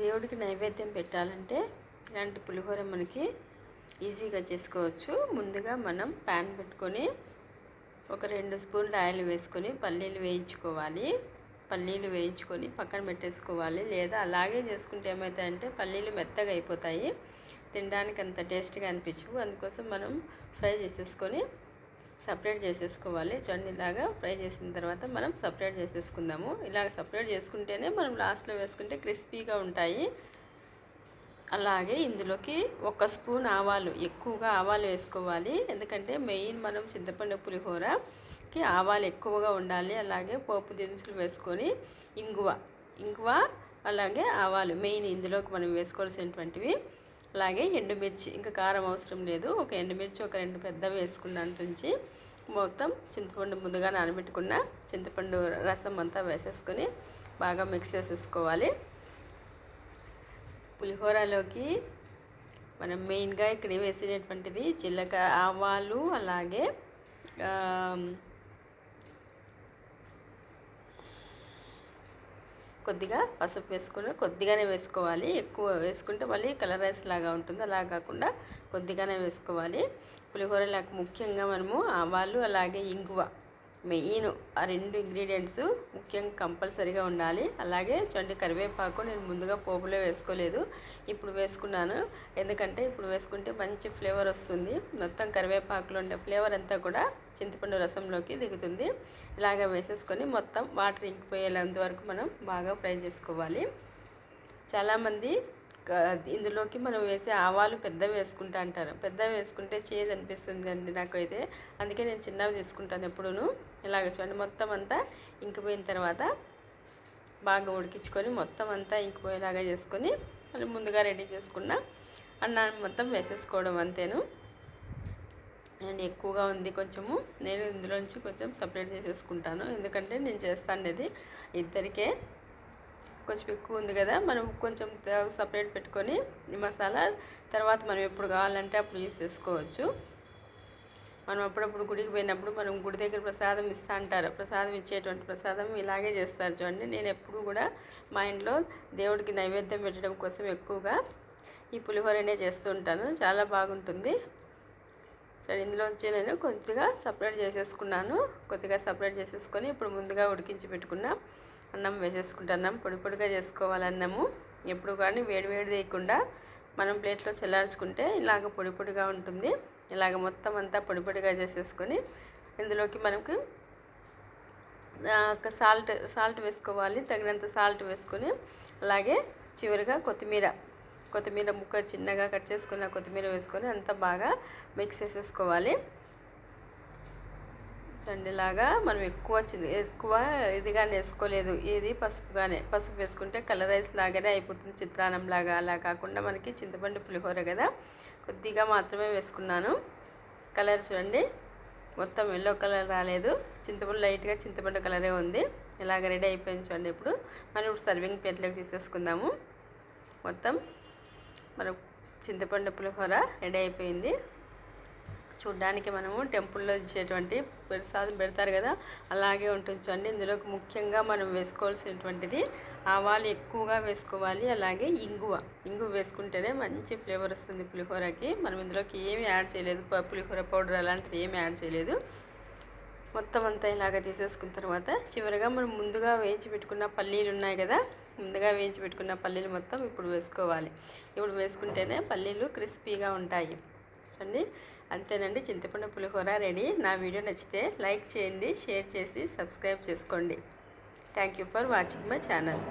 దేవుడికి నైవేద్యం పెట్టాలంటే ఇలాంటి పులిహోర మనకి ఈజీగా చేసుకోవచ్చు. ముందుగా మనం ప్యాన్ పెట్టుకొని ఒక రెండు స్పూన్లు ఆయిల్ వేసుకొని పల్లీలు వేయించుకోవాలి. పల్లీలు వేయించుకొని పక్కన పెట్టేసుకోవాలి. లేదా అలాగే చేసుకుంటే ఏమవుతాయంటే పల్లీలు మెత్తగా అయిపోతాయి. తినడానికి అంత టేస్ట్గా అనిపించవు. అందుకోసం మనం ఫ్రై చేసేసుకొని సపరేట్ చేసేసుకోవాలి. చట్నీలాగా ఫ్రై చేసిన తర్వాత మనం సపరేట్ చేసేసుకుందాము. ఇలాగ సపరేట్ చేసుకుంటేనే మనం లాస్ట్లో వేసుకుంటే క్రిస్పీగా ఉంటాయి. అలాగే ఇందులోకి ఒక స్పూన్ ఆవాలు ఎక్కువగా ఆవాలు వేసుకోవాలి. ఎందుకంటే మెయిన్ మనం చింతపండు పులిహోరకి ఆవాలు ఎక్కువగా ఉండాలి. అలాగే పోపు దినుసులు వేసుకొని ఇంగువ ఇంగువ అలాగే ఆవాలు మెయిన్ ఇందులోకి మనం వేసుకోవాల్సినటువంటివి. అలాగే ఎండుమిర్చి ఇంకా కారం అవసరం లేదు. ఒక ఎండుమిర్చి ఒక రెండు పెద్దవి వేసుకున్నాను తుంచి మొత్తం చింతపండు ముందుగా నానబెట్టుకున్న చింతపండు రసం అంతా వేసేసుకొని బాగా మిక్స్ చేసేసుకోవాలి. పులిహోరలోకి మనం మెయిన్గా ఇక్కడ వేసేటటువంటిది జీలకర్ర ఆవాలు అలాగే కొద్దిగా పసుపు వేసుకుని కొద్దిగానే వేసుకోవాలి. ఎక్కువ వేసుకుంటే మళ్ళీ కలర్ రైస్ లాగా ఉంటుంది. అలా కాకుండా కొద్దిగానే వేసుకోవాలి. పులిహోరలకు ముఖ్యంగా మనము ఆవాలు అలాగే ఇంగువ మెయిన్ ఆ రెండు ఇంగ్రీడియంట్స్ ముఖ్యంగా కంపల్సరీగా ఉండాలి. అలాగే చూడండి కరివేపాకు నేను ముందుగా పోపులో వేసుకోలేదు. ఇప్పుడు వేసుకున్నాను. ఎందుకంటే ఇప్పుడు వేసుకుంటే మంచి ఫ్లేవర్ వస్తుంది. మొత్తం కరివేపాకులో ఉండే ఫ్లేవర్ అంతా కూడా చింతపండు రసంలోకి దిగుతుంది. ఇలాగ వేసేసుకొని మొత్తం వాటర్ ఇంకిపోయేంత వరకు మనం బాగా ఫ్రై చేసుకోవాలి. చాలామంది ఇందులోకి మనం వేసే ఆవాలు పెద్దవి వేసుకుంటా అంటారు. పెద్దవి వేసుకుంటే చేదు అనిపిస్తుంది అండి నాకైతే. అందుకే నేను చిన్నవి తీసుకుంటాను ఎప్పుడూ ఇలాగ చూడండి మొత్తం అంతా ఇంకిపోయిన తర్వాత బాగా ఉడికించుకొని మొత్తం అంతా ఇంకిపోయేలాగా చేసుకొని మళ్ళీ ముందుగా రెడీ చేసుకున్న అన్నాన్ని మొత్తం వేసేసుకోవడం అంతేను. నేను ఎక్కువగా ఉంది కొంచెము. నేను ఇందులో నుంచి కొంచెం సపరేట్ చేసేసుకుంటాను. ఎందుకంటే నేను చేస్తాను ఇది ఇద్దరికే. కొంచెం ఎక్కువ ఉంది కదా మనం కొంచెం సపరేట్ పెట్టుకొని మసాలా తర్వాత మనం ఎప్పుడు కావాలంటే అప్పుడు యూస్ చేసుకోవచ్చు. మనం అప్పుడప్పుడు గుడికి పోయినప్పుడు మనం గుడి దగ్గర ప్రసాదం ఇస్తా అంటారు. ప్రసాదం ఇచ్చేటువంటి ప్రసాదం ఇలాగే చేస్తారు చూడండి. నేను ఎప్పుడు కూడా మా ఇంట్లో దేవుడికి నైవేద్యం పెట్టడం కోసం ఎక్కువగా ఈ పులిహోరనే చేస్తూ ఉంటాను. చాలా బాగుంటుంది. సో ఇందులోంచి నేను కొద్దిగా సపరేట్ చేసేసుకున్నాను. కొద్దిగా సపరేట్ చేసేసుకొని ఇప్పుడు ముందుగా ఉడికించి పెట్టుకున్నా అన్నం వేసేసుకుంటున్నాం పొడి పొడిగా చేసుకోవాలి అన్నము. ఎప్పుడు కానీ వేడి వేడి తీయకుండా మనం ప్లేట్లో చల్లార్చుకుంటే ఇలాగ పొడి పొడిగా ఉంటుంది. ఇలాగ మొత్తం అంతా పొడి పొడిగా చేసేసుకొని ఇందులోకి మనకు ఒక సాల్ట్ సాల్ట్ వేసుకోవాలి. తగినంత సాల్ట్ వేసుకొని అలాగే చివరిగా కొత్తిమీర కొత్తిమీర ముక్క చిన్నగా కట్ చేసుకున్న కొత్తిమీర వేసుకొని అంతా బాగా మిక్స్ చేసేసుకోవాలి. చండిలాగా మనం ఎక్కువ ఎక్కువ ఇదిగానే వేసుకోలేదు. ఇది పసుపుగానే. పసుపు వేసుకుంటే కలర్ రైస్ లాగానే అయిపోతుంది. చిత్రాన్నం లాగా అలా కాకుండా మనకి చింతపండు పులిహోర కదా? కొద్దిగా మాత్రమే వేసుకున్నాను. కలర్ చూడండి. మొత్తం ఎల్లో కలర్ రాలేదు. చింతపండు లైట్గా చింతపండు కలరే ఉంది. ఇలాగ రెడీ అయిపోయింది చూడండి ఇప్పుడు. మనం ఇప్పుడు సర్వింగ్ ప్లేట్లోకి తీసేసుకుందాము. మొత్తం మనం చింతపండు పులిహోర రెడీ అయిపోయింది. చూడ్డానికి మనము టెంపుల్లో ఇచ్చేటువంటి ప్రసాదం పెడతారు కదా అలాగే ఉంటుంది చూడండి. ఇందులోకి ముఖ్యంగా మనం వేసుకోవాల్సినటువంటిది ఆవాలు ఎక్కువగా వేసుకోవాలి అలాగే ఇంగువ. ఇంగువ వేసుకుంటేనే మంచి ఫ్లేవర్ వస్తుంది పులిహోరకి. మనం ఇందులోకి ఏమి యాడ్ చేయలేదు పులిహోర పౌడర్ అలాంటిది ఏమి యాడ్ చేయలేదు. మొత్తం అంతా ఇలాగ తీసేసుకున్న తర్వాత చివరిగా మనం ముందుగా వేయించి పెట్టుకున్న పల్లీలు ఉన్నాయి కదా ముందుగా వేయించి పెట్టుకున్న పల్లీలు మొత్తం ఇప్పుడు వేసుకోవాలి. ఇప్పుడు వేసుకుంటేనే పల్లీలు క్రిస్పీగా ఉంటాయి. చూడండి అంతేనండి చింతపండు పులిహోర రెడీ. నా వీడియో నచ్చితే లైక్ చేయండి షేర్ చేసి సబ్స్క్రైబ్ చేసుకోండి. Thank you for watching my channel.